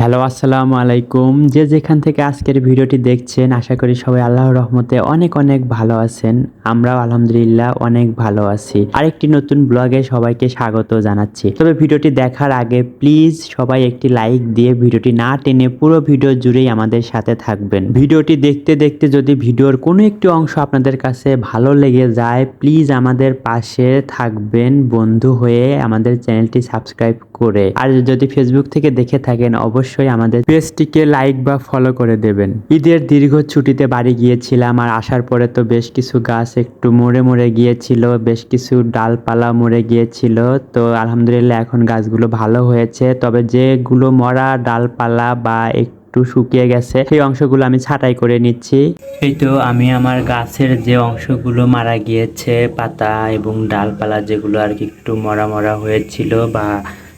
Hello, আসসালামু আলাইকুম। যে যেখান থেকে আজকের ভিডিওটি দেখছেন, আশা করি সবাই আল্লাহর রহমতে অনেক অনেক ভালো আছেন। আমরাও আলহামদুলিল্লাহ অনেক ভালো আছি। আরেকটি নতুন ব্লগে সবাইকে স্বাগত জানাচ্ছি। তবে ভিডিওটি দেখার আগে প্লিজ সবাই একটি লাইক দিয়ে ভিডিওটি না টেনে পুরো ভিডিও জুড়েই আমাদের সাথে থাকবেন। ভিডিওটি দেখতে দেখতে যদি ভিডিওর কোনো একটি অংশ আপনাদের কাছে ভালো লেগে যায়, প্লিজ আমাদের পাশে থাকবেন। বন্ধু হয়ে আমাদের চ্যানেলটি সাবস্ক্রাইব করে। আর যদি ফেসবুক থেকে দেখে থাকেন, অবশ্যই আমাদের পেজটিকে লাইক বা ফলো করে দেবেন। ঈদের দীর্ঘ ছুটিতে বাড়ি গিয়েছিলাম আর আসার পরে তো বেশ কিছু গাছ একটু মরে মরে গিয়েছিল, বেশ কিছু ডালপালা মরে গিয়েছিল। তো আলহামদুলিল্লাহ এখন গাছগুলো ভালো হয়েছে। তবে যেগুলো মরা ডালপালা বা একটু শুকিয়ে গেছে, সেই অংশগুলো আমি ছাঁটাই করে নিচ্ছি। এই তো আমি আমার গাছের যে অংশগুলো মারা গিয়েছে, পাতা এবং ডালপালা যেগুলো আর কি একটু মরা মরা হয়েছিল বা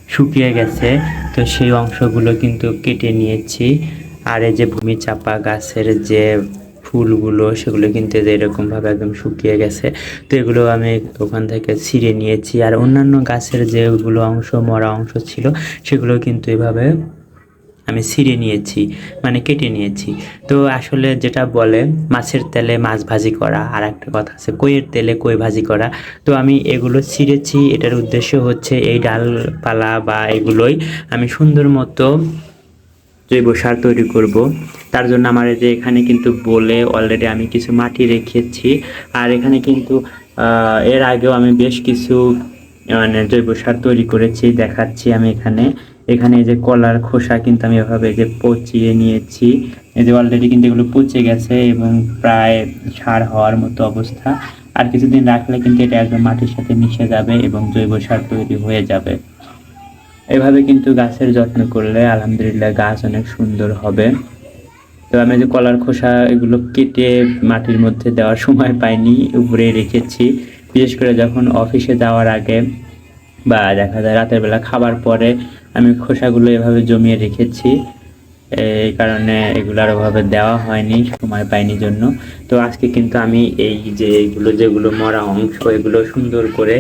শুকিয়ে গেছে। তো সেই অংশগুলো কিন্তু কেটে নিয়েছি। আর এই যে ভূমি চাপা গাছের যে ফুলগুলো, সেগুলো কিন্তু এরকমভাবে একদম শুকিয়ে গেছে। তো এগুলো আমি ওখান থেকে ছিঁড়ে নিয়েছি। আর অন্যান্য গাছের যেগুলো অংশ, মরা অংশ ছিল, সেগুলো কিন্তু এভাবে আমি ছিঁড়ে নিয়েছি মানে কেটে নিয়েছি। তো আসলে যেটা বলে, মাছের তেলে মাছ ভাজি করা আর একটা কথা আছে, কইয়ের তেলে কই ভাজি করা। তো আমি এগুলো ছিঁড়েছি, এটার উদ্দেশ্য হচ্ছে এই ডালপালা বা এগুলোই আমি সুন্দর মতো জৈব সার তৈরি করব। তার জন্য আমার এই যে এখানে কিন্তু বলে অলরেডি আমি কিছু মাটি রেখেছি। আর এখানে কিন্তু এর আগেও আমি বেশ কিছু মানে জৈব সার তৈরি করেছি, দেখাচ্ছি আমি এখানে। এখানে এই যে কলার খোসা কিন্তু আমি এভাবে যে পচিয়ে নিয়েছি। এই যে অলরেডি কিন্তু এগুলো পচে গেছে এবং প্রায় সার হওয়ার মতো অবস্থা। আর কিছুদিন রাখলে কিন্তু এটা একদম মাটির সাথে মিশে যাবে এবং জৈব সার তৈরি হয়ে যাবে। এভাবে কিন্তু গাছের যত্ন করলে আলহামদুলিল্লাহ গাছ অনেক সুন্দর হবে। তো আমি যে কলার খোসা এগুলো কেটে মাটির মধ্যে দেওয়ার সময় পাইনি, উপরে রেখেছি। বিশেষ করে যখন অফিসে যাওয়ার আগে বা দেখা যায় রাতের বেলা খাবার পরে আমি খোসাগুলো এভাবে জমিয়ে রেখেছি। এই কারণে এগুলো আর ওভাবে দেওয়া হয়নি, সময় পাইনি জন্য। তো আজকে কিন্তু আমি এই যে এগুলো, যেগুলো মরা অংশ, এগুলো সুন্দর করে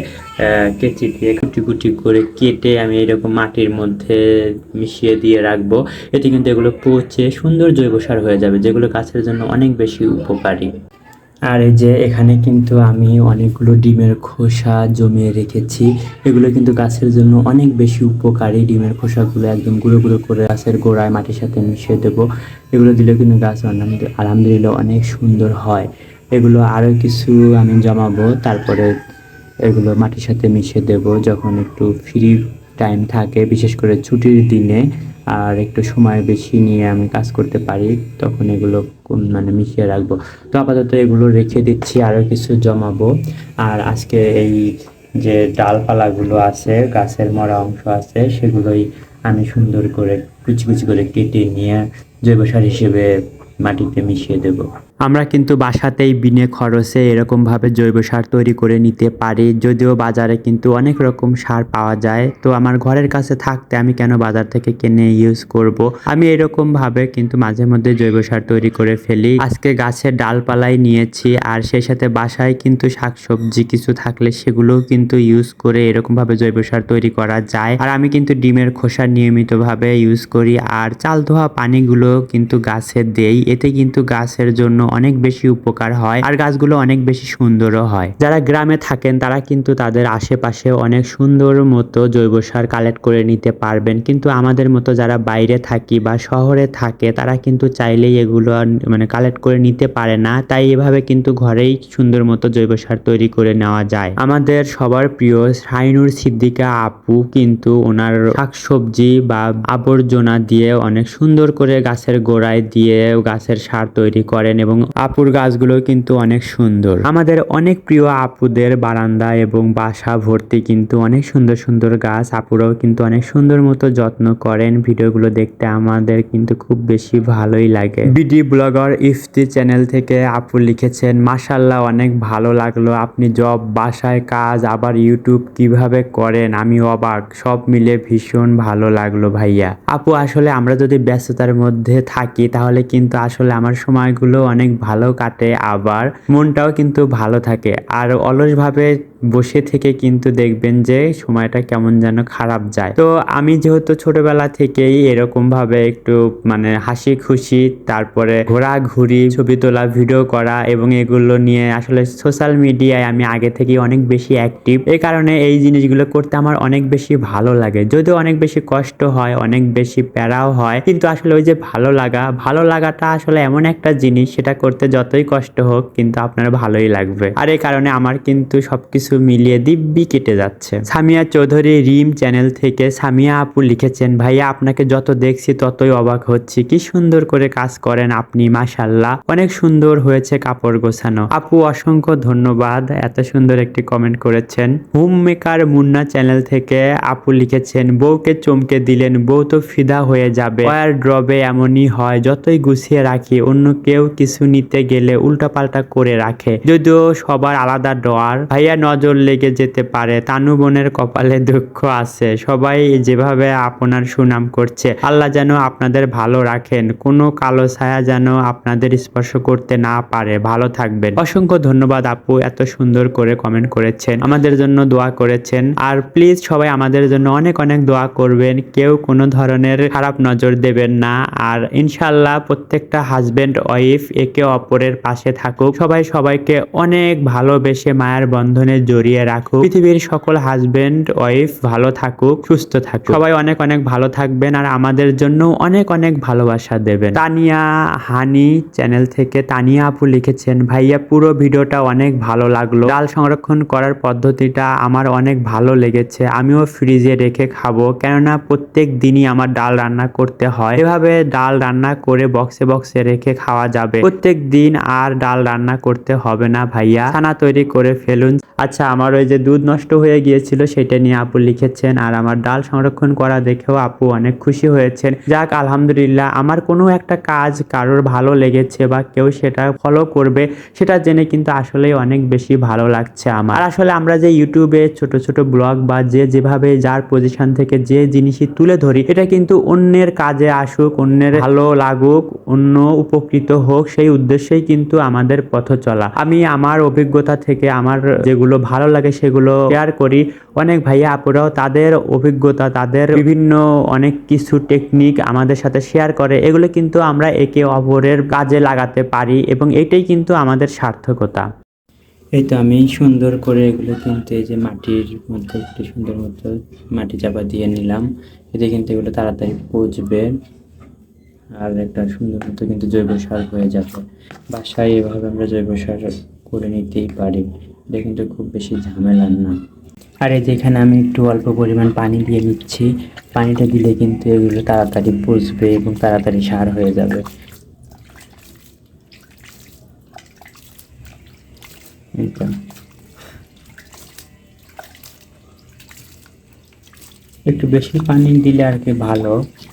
কেচি দিয়ে কুটি কুটি করে কেটে আমি এরকম মাটির মধ্যে মিশিয়ে দিয়ে রাখব। এতে কিন্তু এগুলো পচে সুন্দর জৈব সার হয়ে যাবে, যেগুলো গাছের জন্য অনেক বেশি উপকারী। আর এই যে এখানে কিন্তু আমি অনেকগুলো ডিমের খোসা জমিয়ে রেখেছি। এগুলো কিন্তু গাছের জন্য অনেক বেশি উপকারী। ডিমের খোসাগুলো একদম গুঁড়ো গুঁড়ো করে গাছের গোড়ায় মাটির সাথে মিশিয়ে দেবো। এগুলো দিলে কিন্তু গাছ আলহামদুলিল্লাহ অনেক সুন্দর হয়। এগুলো আরও কিছু আমি জমাবো, তারপরে এগুলো মাটির সাথে মিশিয়ে দেব। যখন একটু ফ্রি টাইম থাকে, বিশেষ করে ছুটির দিনে আর একটু সময় বেশি নিয়ে আমি কাজ করতে পারি, তখন এগুলো মানে মিশিয়ে রাখব। তো আপাতত এগুলো রেখে দিচ্ছি আরও কিছু জমাবো। আর আজকে এই যে ডালপালাগুলো আছে, গাছের মরা অংশ আছে, সেগুলোই আমি সুন্দর করে কুচি কুচি করে কেটে নিয়ে জৈব সার হিসেবে মাটিতে মিশিয়ে দেব। আমরা কিন্তু বাসাতেই বিনে খরচে এরকমভাবে জৈব সার তৈরি করে নিতে পারি। যদিও বাজারে কিন্তু অনেক রকম সার পাওয়া যায়। তো আমার ঘরের কাছে থাকতে আমি কেন বাজার থেকে কিনে ইউজ করব? আমি এরকম ভাবে কিন্তু মাঝে মধ্যে জৈব সার তৈরি করে ফেলি। আজকে গাছের ডালপালাই নিয়েছি আর সেই সাথে বাসায় কিন্তু শাকসবজি কিছু থাকলে সেগুলোও কিন্তু ইউজ করে এরকম ভাবে জৈব সার তৈরি করা যায়। আর আমি কিন্তু ডিমের খোসা নিয়মিতভাবে ইউজ করি। আর চাল ধোয়া পানিগুলো কিন্তু গাছে দেই। এতে কিন্তু গাছের জন্য অনেক বেশি উপকার হয় আর গাছগুলো অনেক বেশি সুন্দরও হয়। যারা গ্রামে থাকেন, তারা কিন্তু তাদের আশেপাশে অনেক সুন্দর মতো জৈব সার কালেক্ট করে নিতে পারবেন। কিন্তু আমাদের মতো যারা বাইরে থাকি বা শহরে থাকে, তারা কিন্তু চাইলেই এগুলো মানে কালেক্ট করে নিতে পারে না। তাই এভাবে কিন্তু ঘরেই সুন্দর মতো জৈব সার তৈরি করে নেওয়া যায়। আমাদের সবার প্রিয় শাইনুর সিদ্দিকা আপু কিন্তু ওনার শাকসবজি বা আবর্জনা দিয়ে অনেক সুন্দর করে গাছের গোড়ায় দিয়ে গাছের সার তৈরি করেন এবং আপুর গাছগুলো কিন্তু অনেক সুন্দর। আমাদের অনেক প্রিয় আপুদের বারান্দা এবং বাসা ভর্তি কিন্তু অনেক সুন্দর সুন্দর গাছ। আপুরাও কিন্তু অনেক সুন্দর মতো যত্ন করেন। ভিডিওগুলো দেখতে আমাদের কিন্তু খুব বেশি ভালোই লাগে। বিডি ব্লগার ইফতি চ্যানেল থেকে আপু লিখেছেন মাসাল্লাহ অনেক ভালো লাগল। আপনি জব, বাসায় কাজ, আবার ইউটিউব কীভাবে করেন? আমি অবাক। সব মিলে ভীষণ ভালো লাগল ভাইয়া। আপু, আসলে আমরা যদি ব্যস্ততার মধ্যে থাকি, তাহলে কিন্তু আসলে আমার সময়গুলো অনেক ভালো কাটে আবার মনটাও কিন্তু ভালো থাকে। আর অলসভাবে বসে থেকে কিন্তু দেখবেন যে সময়টা কেমন যেন খারাপ যায়। তো আমি যেহেতু ছোটবেলা থেকেই এরকম ভাবে একটু মানে হাসি খুশি, তারপরে ঘোরাঘুরি, ছবি তোলা, ভিডিও করা এবং এগুলো নিয়ে আসলে সোশ্যাল মিডিয়ায় আমি আগে থেকেই অনেক বেশি অ্যাক্টিভ এই কারণে এই জিনিসগুলো করতে আমার অনেক বেশি ভালো লাগে। যদিও অনেক বেশি কষ্ট হয়, অনেক বেশি প্যারাও হয়, কিন্তু আসলে ওই যে ভালো লাগা, ভালো লাগাটা আসলে এমন একটা জিনিস, সেটা করতে যতই কষ্ট হোক কিন্তু আপনার ভালোই লাগবে। আর এই কারণে আমার কিন্তু সবকিছু মিলিয়ে দিব্যি কেটে যাচ্ছে। সামিয়া চৌধুরী রিম চ্যানেল থেকে সামিয়া আপু লিখেছেন ভাইয়া আপনাকে যত দেখছি ততই অবাক হচ্ছি। কি সুন্দর করে কাজ করেন আপনি মাশাল্লাহ অনেক সুন্দর হয়েছে কাপড় গোছানো। আপু, অসংখ্য ধন্যবাদ। এত সুন্দর একটি কমেন্ট করেছেন। হোম মেকার মুন্না চ্যানেল থেকে আপু লিখেছেন, বউকে চমকে দিলেন, বউ তো ফিদা হয়ে যাবে। ওয়ার ড্রবে এমনই হয়, যতই গুছিয়ে রাখি, অন্য কেউ কিছু নিতে গেলে উল্টাপাল্টা করে রাখে। যদিও সবার আলাদা ডর ভাইয়া নজর লেগে যেতে পারে। তানু বোনের কপালে দুঃখ আছে। সবাই যেভাবে আপনার সুনাম করছে, আল্লাহ যেন আপনাদের ভালো রাখেন। কোনো কালো ছায়া যেন আপনাদের স্পর্শ করতে না পারে। ভালো থাকবেন। অসংখ্য ধন্যবাদ আপু এত সুন্দর করে কমেন্ট করেছেন। আমাদের জন্য দোয়া করেছেন। আর প্লিজ সবাই আমাদের জন্য অনেক অনেক দোয়া করবেন। কেউ কোনো ধরনের খারাপ নজর দেবেন না। আর ইনশাল্লাহ প্রত্যেকটা হাজবেন্ড ওয়াইফ একে অপরের পাশে থাকুক। সবাই সবাইকে অনেক ভালোবেসে মায়ের বন্ধনে জড়িয়ে রাখুক। পৃথিবীর সকল হাজবেন্ড ওয়াইফ ভালো থাকুক, সুস্থ থাকুক। সবাই অনেক অনেক ভালো থাকবেন আর আমাদের জন্য অনেক অনেক ভালোবাসা দেবেন। তানিয়া হানি চ্যানেল থেকে তানিয়া আপু লিখেছেন, ভাইয়া, পুরো ভিডিওটা অনেক ভালো লাগল। ডাল সংরক্ষণ করার পদ্ধতিটা আমার অনেক ভালো লেগেছে। আমিও ফ্রিজে রেখে খাব। কেননা প্রত্যেক দিনই আমার ডাল রান্না করতে হয়। এভাবে ডাল রান্না করে বক্সে বক্সে রেখে খাওয়া যাবে। প্রত্যেক দিন আর ডাল রান্না করতে হবে না ভাইয়া। খানা তৈরি করে ফেলুন। আচ্ছা আমার ওই যে দুধ নষ্ট হয়ে গিয়েছিল সেটা নিয়ে আপু লিখেছেন আর আমার ডাল সংরক্ষণ করা দেখেও আপু অনেক খুশি হয়েছেন। যাক, আলহামদুলিল্লাহ, আমার কোনো একটা কাজ কারোর ভালো লেগেছে বা কেউ সেটা ফলো করবে, সেটা জেনে কিন্তু আসলেই অনেক বেশি ভালো লাগছে আমার। আর আসলে আমরা যে ইউটিউবে ছোট ছোট ব্লগ বা যে যেভাবে যার পজিশন থেকে যে জিনিসই তুলে ধরি, এটা কিন্তু অন্যের কাজে আসুক, অন্যের ভালো লাগুক, অন্য উপকৃত হোক, সেই উদ্দেশ্যেই কিন্তু আমাদের পথ চলা। আমি আমার অভিজ্ঞতা থেকে আমার যেগুলো ভালো লাগে সেগুলো শেয়ার করি। অনেক ভাইয়া আপুরাও তাদের অভিজ্ঞতা, তাদের বিভিন্ন অনেক কিছু টেকনিক আমাদের সাথে শেয়ার করে। এগুলো কিন্তু আমরা একে অপরের কাজে লাগাতে পারি এবং এটাই কিন্তু আমাদের সার্থকতা। এই তো আমি সুন্দর করে এগুলো কিন্তু এই যে মাটির মধ্যে একটু সুন্দর মতো মাটি চাপা দিয়ে নিলাম। এতে কিন্তু এগুলো তাড়াতাড়ি পচবে আর একটা সুন্দর মতো কিন্তু জৈব সার হয়ে যাবে। বাসায় এভাবে আমরা জৈব সার করে নিতেই পারি। এটা কিন্তু খুব বেশি ঝামেলার না। আর এই যেখানে আমি একটু অল্প পরিমাণ পানি দিয়ে নিচ্ছি। পানিটা দিলে কিন্তু এগুলো তাড়াতাড়ি পচবে এবং তাড়াতাড়ি সার হয়ে যাবে। একটু বেশি পানি দিলে আর কি ভালো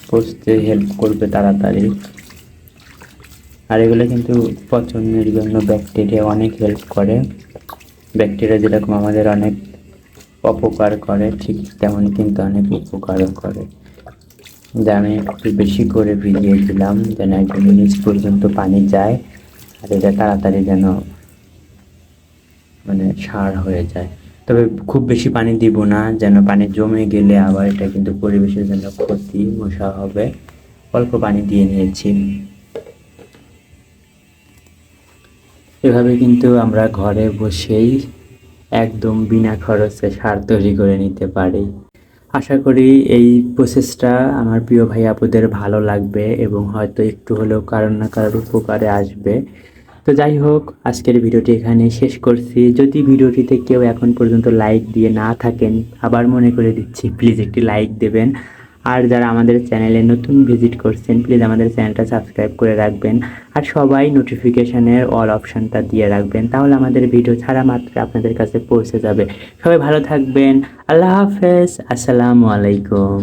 পচতে হেল্প করবে তাড়াতাড়ি। আর এগুলো কিন্তু পচনের জন্য ব্যাকটেরিয়া অনেক হেল্প করে। ব্যাকটেরিয়া যেরকম আমাদের অনেক অপকার করে, ঠিক তেমনই কিন্তু অনেক উপকারও করে। আমি একটু বেশি করে ভিজিয়ে দিলাম, যেন একদম নিচ পর্যন্ত পানি যায়, আর এটা তাড়াতাড়ি যেন মানে সার হয়ে যায়। তবে খুব বেশি পানি দিব না, যেন পানি জমে গেলে আবার এটা কিন্তু পরিবেশের জন্য ক্ষতি মশা হবে। অল্প পানি দিয়ে নিয়েছি। এভাবে কিন্তু আমরা ঘরে বসেই একদম বিনা খরচে সার তৈরি করে নিতে পারি। আশা করি এই প্রসেসটা আমার প্রিয় ভাই আপুদের ভালো লাগবে এবং হয়তো একটু হলেও কারণ না কারোর উপকারে আসবে। তো যাই হোক, আজকের ভিডিওটি এখানে শেষ করছি। যদি ভিডিওটিতে কেউ এখন পর্যন্ত লাইক দিয়ে না থাকেন, আবার মনে করে দিচ্ছি প্লিজ একটি লাইক দেবেন। আর যারা আমাদের চ্যানেলে নতুন ভিজিট করছেন প্লিজ আমাদের চ্যানেলটা সাবস্ক্রাইব করে রাখবেন। আর সবাই নোটিফিকেশানের অল অপশানটা দিয়ে রাখবেন, তাহলে আমাদের ভিডিও ছাড়া মাত্র আপনাদের কাছে পৌঁছে যাবে। সবাই ভালো থাকবেন, আল্লাহ হাফেজ, আসসালামু আলাইকুম।